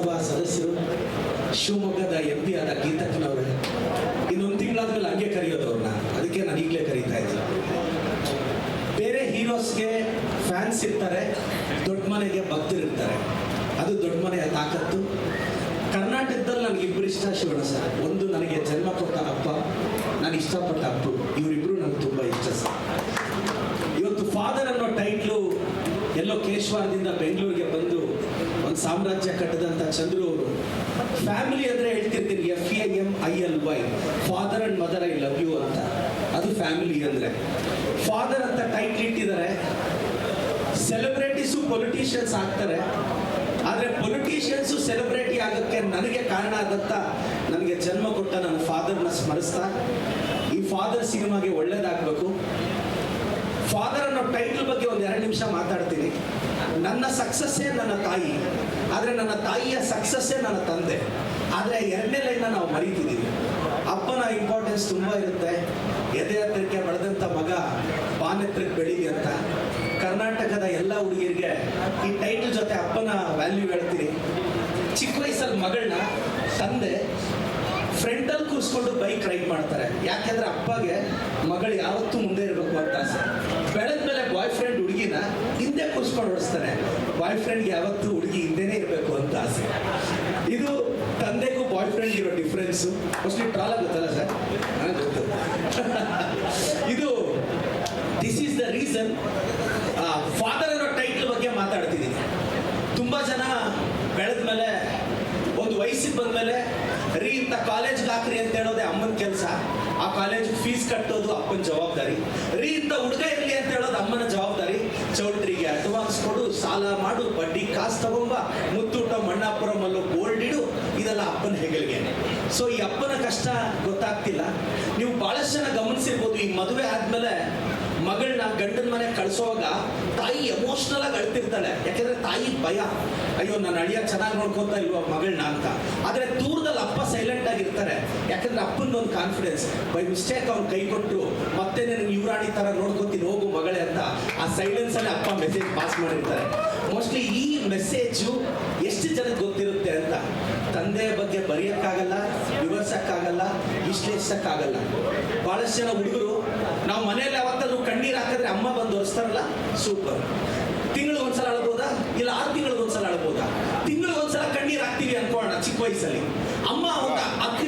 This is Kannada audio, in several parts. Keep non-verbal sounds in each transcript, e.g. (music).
ವಿಧಾನಸಭಾ ಸದಸ್ಯರು, ಶಿವಮೊಗ್ಗದ ಎಂ ಪಿ ಆದ ಗೀತಕ್ಕನವ್ರೆ ಇನ್ನೊಂದು ತಿಂಗಳಾದ್ಮೇಲೆ ಹಂಗೆ ಕರೆಯೋದು ಅವ್ರನ್ನ ಅದಕ್ಕೆ ನಾನು ಈಗಲೇ ಕರೀತಾ ಇದ್ದೀನಿ ಬೇರೆ ಹೀರೋಸ್ಗೆ ಫ್ಯಾನ್ಸ್ ಇರ್ತಾರೆ, ದೊಡ್ಡ ಮನೆಗೆ ಭಕ್ತರು ಇರ್ತಾರೆ. ಅದು ದೊಡ್ಡ ಮನೆಯ ತಾಕತ್ತು. ಕರ್ನಾಟಕದಲ್ಲಿ ನನಗೆ ಇಬ್ಬರು ಇಷ್ಟ ಶಿವಣ್ಣ ಸರ್. ಒಂದು ನನಗೆ ಜನ್ಮ ಕೊಟ್ಟ ಅಪ್ಪ, ನಾನು ಇಷ್ಟಪಟ್ಟ ಅಪ್ಪು. ಇವರಿಬ್ಬರು ನನಗೆ ತುಂಬ ಇಷ್ಟ ಸರ್. ಇವತ್ತು ಫಾದರ್ ಅನ್ನೋ ಟೈಟ್ಲು ಎಲ್ಲೋ ಕೇಶವಾರದಿಂದ ಬೆಂಗಳೂರಿಗೆ ಬಂದು ಸಾಮ್ರಾಜ್ಯ ಕಟ್ಟದಂತ ಚಂದ್ರು ಅವರು. ಫ್ಯಾಮಿಲಿ ಅಂದ್ರೆ ಹೇಳ್ತಿರ್ತೀನಿ F A M I L Y father and mother I love you ಅಂತ. ಅದು ಫ್ಯಾಮಿಲಿ ಅಂದ್ರೆ. ಫಾದರ್ ಅಂತ ಟೈಟ್ಲ್ ಇಟ್ಟಿದ್ದಾರೆ. ಸೆಲೆಬ್ರಿಟೀಸು ಪೊಲಿಟಿಷಿಯನ್ಸ್ ಆಗ್ತಾರೆ. ಆದರೆ ಪೊಲಿಟಿಷಿಯನ್ಸು ಸೆಲೆಬ್ರಿಟಿ ಆಗೋಕ್ಕೆ ನನಗೆ ಕಾರಣ ಆದಂತ, ನನಗೆ ಜನ್ಮ ಕೊಟ್ಟ ನನ್ನ ಫಾದರ್ನ ಸ್ಮರಿಸ್ತಾ, ಈ ಫಾದರ್ ಸಿನಿಮಾಗೆ ಒಳ್ಳೇದಾಗಬೇಕು. ಫಾದರ್ ಅನ್ನೋ ಟೈಟಲ್ ಬಗ್ಗೆ ಒಂದು ಎರಡು ನಿಮಿಷ ಮಾತಾಡ್ತೀನಿ. ನನ್ನ ಸಕ್ಸಸ್ಸೇ ನನ್ನ ತಾಯಿ. ಆದರೆ ನನ್ನ ತಾಯಿಯ ಸಕ್ಸಸ್ಸೇ ನನ್ನ ತಂದೆ. ಆದರೆ ಎರಡನೇ ಲೈನ್ನ ನಾವು ಮರೀತಿದ್ದೀವಿ ಅಪ್ಪನ ಇಂಪಾರ್ಟೆನ್ಸ್ ತುಂಬ ಇರುತ್ತೆ. ಎದೆ ಹತ್ತಿರಕ್ಕೆ ಬೆಳೆದಂಥ ಮಗ ಬಾನೆತ್ರಕ್ಕೆ ಬೆಳೀಲಿ ಅಂತ. ಕರ್ನಾಟಕದ ಎಲ್ಲ ಹುಡುಗಿಯರಿಗೆ ಈ ಟೈಟಲ್ ಜೊತೆ ಅಪ್ಪನ ವ್ಯಾಲ್ಯೂ ಹೇಳ್ತೀನಿ. ಚಿಕ್ಕ ವಯಸ್ಸಲ್ಲಿ ಮಗಳನ್ನ ತಂದೆ ಕೂರಿಸ್ಕೊಂಡು ಬೈಕ್ ರೈಡ್ ಮಾಡ್ತಾರೆ. ಯಾಕೆಂದ್ರೆ ಅಪ್ಪಗೆ ಮಗಳು ಯಾವತ್ತೂ ಮುಂದೆ ಇರಬೇಕು ಅಂತ ಆಸೆ. ಬೆಳೆದ ಮೇಲೆ ಬಾಯ್ ಫ್ರೆಂಡ್ ಹುಡುಗಿನ ಹಿಂದೆ ಕೂರಿಸ್ಕೊಂಡು ಓಡಿಸ್ತಾರೆ ಬಾಯ್ ಫ್ರೆಂಡ್ಗೆ ಯಾವತ್ತೂ ಹುಡುಗಿ ಹಿಂದೆನೇ ಇರಬೇಕು ಅಂತ ಆಸೆ. ಇದು ತಂದೆಗೂ ಬಾಯ್ ಫ್ರೆಂಡ್ ಇರೋ ಡಿಫ್ರೆನ್ಸು ಮೋಸ್ಟ್ಲಿ ಟ್ರಾಲ್ ಗೊತ್ತಲ್ಲ ಸರ್ ನನಗೆ ಗೊತ್ತು. (laughs) ಇದು this is the reason father ಅನ್ನೋ ಟೈಟ್ಲ್ ಬಗ್ಗೆ ಮಾತಾಡ್ತಿದ್ದೀನಿ. ತುಂಬ ಜನ ಬೆಳೆದ ಮೇಲೆ ವಯಸ್ಸಿಗೆ ಬಂದಮೇಲೆ, ರೀ, ಇಂಥ ಕಾಲೇಜ್ಗೆ ಹಾಕ್ರಿ ಅಂತ ಹೇಳೋದೇ ಅಮ್ಮನ ಕೆಲಸ. ಆ ಕಾಲೇಜ್ ಫೀಸ್ ಕಟ್ಟೋದು ಅಪ್ಪನ ಜವಾಬ್ದಾರಿ. ರೀ, ಇಂಥ ಹುಡುಗ ಇರಲಿ ಅಂತ ಹೇಳೋದು ಅಮ್ಮನ ಜವಾಬ್ದಾರಿ. ಚೌಟ್ರಿಗೆ ಅಡ್ವಾನ್ಸ್ ಕೊಡು ಸಾಲ ಮಾಡು, ಬಡ್ಡಿ ಕಾಸು ತಗೊಂಬ, ಮುತ್ತೂಟ ಮಣ್ಣಾಪುರಮಲ್ಲೂ ಗೋಲ್ಡ್ ಇಡು, ಇದೆಲ್ಲ ಅಪ್ಪನ ಹೆಗಲಿಗೆ. ಸೊ ಈ ಅಪ್ಪನ ಕಷ್ಟ ಗೊತ್ತಾಗ್ತಿಲ್ಲ. ನೀವು ಬಹಳಷ್ಟು ಜನ ಗಮನಿಸಿರ್ಬೋದು, ಈ ಮದುವೆ ಆದ್ಮೇಲೆ ಮಗಳನ್ನ ಗಂಡನ ಮನೆ ಕಳಿಸೋವಾಗ ತಾಯಿ ಎಮೋಷ್ನಲ್ ಆಗಿ ಅಳ್ತಿರ್ತಾಳೆ. ಯಾಕಂದ್ರೆ ತಾಯಿ ಭಯ. ಅಯ್ಯೋ ನನ್ನ ಅಳಿಯ ಚೆನ್ನಾಗಿ ನೋಡ್ಕೊತಾ ಇಲ್ವಾ ಮಗಳನ್ನ ಅಂತ. ಆದ್ರೆ ದೂರದಲ್ಲಿ ಅಪ್ಪ ಸೈಲೆಂಟ್ ಆಗಿರ್ತಾರೆ ಯಾಕಂದ್ರೆ ಅಪ್ಪನ ಒಂದು ಕಾನ್ಫಿಡೆನ್ಸ್ ಬೈ ಮಿಸ್ಟೇಕ್ ಅವ್ನು ಕೈ ಕೊಟ್ಟು ಮತ್ತೆ ನನಗೆ ಯುವರಾಣಿ ತರ ನೋಡ್ಕೊತೀನಿ, ಹೋಗು ಮಗಳೇ ಅಂತ ಆ ಸೈಲೆನ್ಸ್ ಅಲ್ಲಿ ಅಪ್ಪ ಮೆಸೇಜ್ ಪಾಸ್ ಮಾಡಿರ್ತಾರೆ. ಮೋಸ್ಟ್ಲಿ ಈ ಮೆಸೇಜು ಎಷ್ಟು ಜನಕ್ಕೆ ಗೊತ್ತಿರುತ್ತೆ ಅಂತ ತಂದೆಯ ಬಗ್ಗೆ ಬರೆಯೋಕ್ಕಾಗಲ್ಲ, ವಿವರಿಸಕ್ಕಾಗಲ್ಲ, ವಿಶ್ಲೇಷಿಸಕ್ಕಾಗಲ್ಲ. ಬಹಳಷ್ಟು ಜನ ಹುಡುಗರು, ನಾವು ಮನೆಯಲ್ಲಿ ಯಾವತ್ತಾದ್ರೂ ಕಣ್ಣೀರು ಹಾಕಿದ್ರೆ ಅಮ್ಮ ಬಂದು ಒರೆಸ್ತಾರಲ್ಲ ಸೂಪರ್ ತಿಂಗಳು ಒಂದ್ಸಲ ಅಳ್ಬೋದಾ? ಇಲ್ಲ ಆರು ತಿಂಗಳಿಗೆ ಒಂದ್ಸಲ ಅಳ್ಬೋದಾ? ತಿಂಗಳಿಗೆ ಒಂದ್ಸಲ ಕಣ್ಣೀರು ಹಾಕ್ತೀವಿ ಅನ್ಕೋಣ ಚಿಕ್ಕ ವಯಸ್ಸಲ್ಲಿ.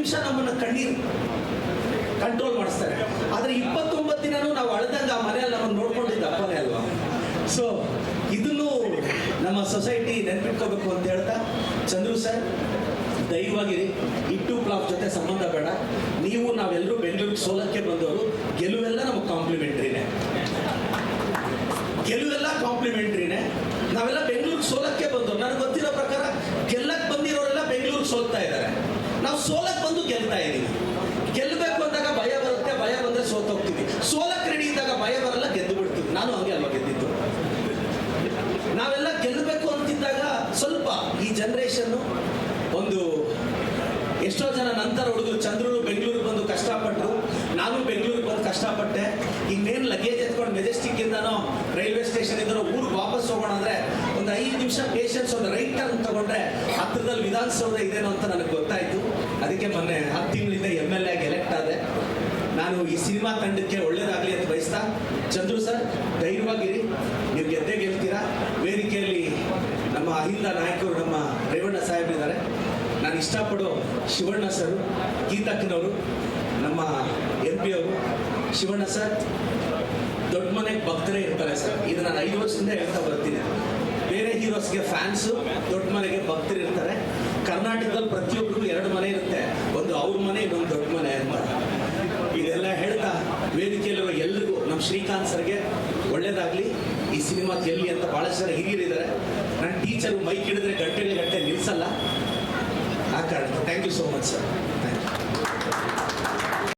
ನಿಮಿಷ ನಮ್ಮನ್ನ ಕಣ್ಣೀರು ಕಂಟ್ರೋಲ್ ಮಾಡಿಸ್ತಾರೆ. ಆದ್ರೆ ಇಪ್ಪತ್ತೊಂಬತ್ತು ದಿನನೂ ನಾವು ಅಳದಂಗ ಆ ಮನೆಯಲ್ಲಿ ನಮ್ಮನ್ನು ನೋಡ್ಕೊಂಡಿದ್ದ ಅಪ್ಪನೇ ಅಲ್ವಾ? ಸೊ ಇದನ್ನು ನಮ್ಮ ಸೊಸೈಟಿ ನೆನ್ಪಿಟ್ಕೋಬೇಕು ಅಂತ ಹೇಳ್ತಾ, ಚಂದ್ರು ಸರ್ ದಯವಾಗಿರಿ ಇಟ್ಟು ಪ್ಲಾಫ್ ಜೊತೆ ಸಂಬಂಧ ಬೇಡ. ನೀವು ನಾವೆಲ್ಲರೂ ಬೆಂಗಳೂರಿಗೆ ಸೋಲಕ್ಕೆ ಬಂದವರು, ಗೆಲುವೆಲ್ಲ ನಮಗೆ ಕಾಂಪ್ಲಿಮೆಂಟ್ರಿನೇ. ಗೆಲುವೆಲ್ಲ ಕಾಂಪ್ಲಿಮೆಂಟ್ರಿನೇ. ನಾವೆಲ್ಲ ಬೆಂಗಳೂರಿಗೆ ಸೋಲಕ್ಕೆ ಬಂದವರು. ನನಗೆ ಗೊತ್ತಿರೋ ಪ್ರಕಾರ ಗೆಲ್ಲಕ್ಕೆ ಬಂದಿರೋರೆಲ್ಲ ಬೆಂಗಳೂರಿಗೆ ಸೋಲ್ತಾ ಇದ್ದಾರೆ. ನಾವು ಸೋಲಕ್ಕೆ ಬಂದು ಗೆಲ್ತಾ ಇದ್ದೀವಿ. ಗೆಲ್ಲಬೇಕು ಅಂದಾಗ ಭಯ ಬರುತ್ತೆ, ಭಯ ಬಂದ್ರೆ ಸೋತೋಗ್ತೀವಿ ಸೋಲಕ್ಕೆ ರೆಡಿ ಇದ್ದಾಗ ಭಯ ಬರಲ್ಲ, ಗೆದ್ದು ಬಿಡ್ತೀವಿ. ನಾನು ಹಂಗೆ ಅಲ್ವಾ ಗೆದ್ದಿದ್ದು? ನಾವೆಲ್ಲ ಗೆಲ್ಲಬೇಕು ಅಂತಿದ್ದಾಗ ಸ್ವಲ್ಪ ಈ ಜನ್ರೇಷನ್ನು ಒಂದು ಎಷ್ಟೋ ಜನ ನಂತರ ಹುಡುಗರು ಚಂದ್ರರು, ಬೆಂಗಳೂರಿಗೆ ಬಂದು ಕಷ್ಟಪಟ್ಟರು ನಾನು ಬೆಂಗಳೂರಿಗೆ ಬಂದು ಕಷ್ಟಪಟ್ಟೆ. ಇನ್ನೇನು ಲಗೇಜ್ ಎತ್ಕೊಂಡು ಮೆಜೆಸ್ಟಿಕ್ ಇಂದನೋ ರೈಲ್ವೆ ಸ್ಟೇಷನ್ ಇಂದನೋ ಊರಿಗೆ ವಾಪಸ್ ಹೋಗೋಣ ಅಂದ್ರೆ ಒಂದು ಐದು ನಿಮಿಷ ಪೇಷನ್ಸ್ ಒಂದು ರೈಟ್ ಹತ್ರದಲ್ಲಿ ವಿಧಾನಸೌಧ ಇದೇನೋ ಅಂತ ನನಗೆ ಗೊತ್ತಾಯ್ತು. ಅದಕ್ಕೆ ಮೊನ್ನೆ ಹತ್ತು ತಿಂಗಳಿಂದ ಎಂ ಎಲ್ ಎಗೆ ಎಲೆಕ್ಟ್ ಆದೆ. ನಾನು ಈ ಸಿನಿಮಾ ತಂಡಕ್ಕೆ ಒಳ್ಳೇದಾಗಲಿ ಅಂತ ಬಯಸ್ತಾ, ಚಂದ್ರು ಸರ್, ಧೈರ್ಯವಾಗಿರಿ. ನೀವು ಗೆದ್ದೇ ಗೆಲ್ತೀರಾ? ವೇದಿಕೆಯಲ್ಲಿ ನಮ್ಮ ಅಹಿಂದ ನಾಯಕರು, ನಮ್ಮ ರೇವಣ್ಣ ಸಾಹೇಬ್ರಿದ್ದಾರೆ ನಾನು ಇಷ್ಟಪಡೋ ಶಿವಣ್ಣ ಸರ್ ಗೀತಕ್ಕನವರು ನಮ್ಮ ಎಂ ಪಿ ಅವರು. ಶಿವಣ್ಣ ಸರ್, ದೊಡ್ಡ ಮನೆಗೆ ಭಕ್ತರೇ ಇರ್ತಾರೆ ಸರ್. ಇದು ನಾನು ಐದು ವರ್ಷದಿಂದ ಹೇಳ್ತಾ ಬರ್ತೀನಿ. ಬೇರೆ ಹೀರೋಸ್ಗೆ ಫ್ಯಾನ್ಸು ದೊಡ್ಡ ಮನೆಗೆ ಭಕ್ತರಿರ್ತಾರೆ ಕರ್ನಾಟಕದಲ್ಲಿ ಪ್ರತಿಯೊಬ್ಬರಿಗೂ ಎರಡು ಮನೆ ಇರುತ್ತೆ. ಒಂದು ಅವ್ರ ಮನೆ, ಇನ್ನೊಂದು ದೊಡ್ಡ ಮನೆ ಅಂತ. ಇದೆಲ್ಲ ಹೇಳ್ತಾ ವೇದಿಕೆಯಲ್ಲಿರುವ ಎಲ್ರಿಗೂ ನಮ್ಮ ಶ್ರೀಕಾಂತ್ ಸರ್ಗೆ ಒಳ್ಳೇದಾಗ್ಲಿ. ಈ ಸಿನಿಮಾ ಗೆಲ್ಲಿ ಅಂತ ಬಹಳಷ್ಟು ಜನ ಹಿರಿಯರಿದ್ದಾರೆ. ನನ್ನ ಟೀಚರು ಮೈಕ್ ಹಿಡಿದ್ರೆ ಗಂಟೆಗೆ ಗಂಟೆ ನಿಲ್ಸಲ್ಲ. ಆ ಕಾರಣ thank you so much sir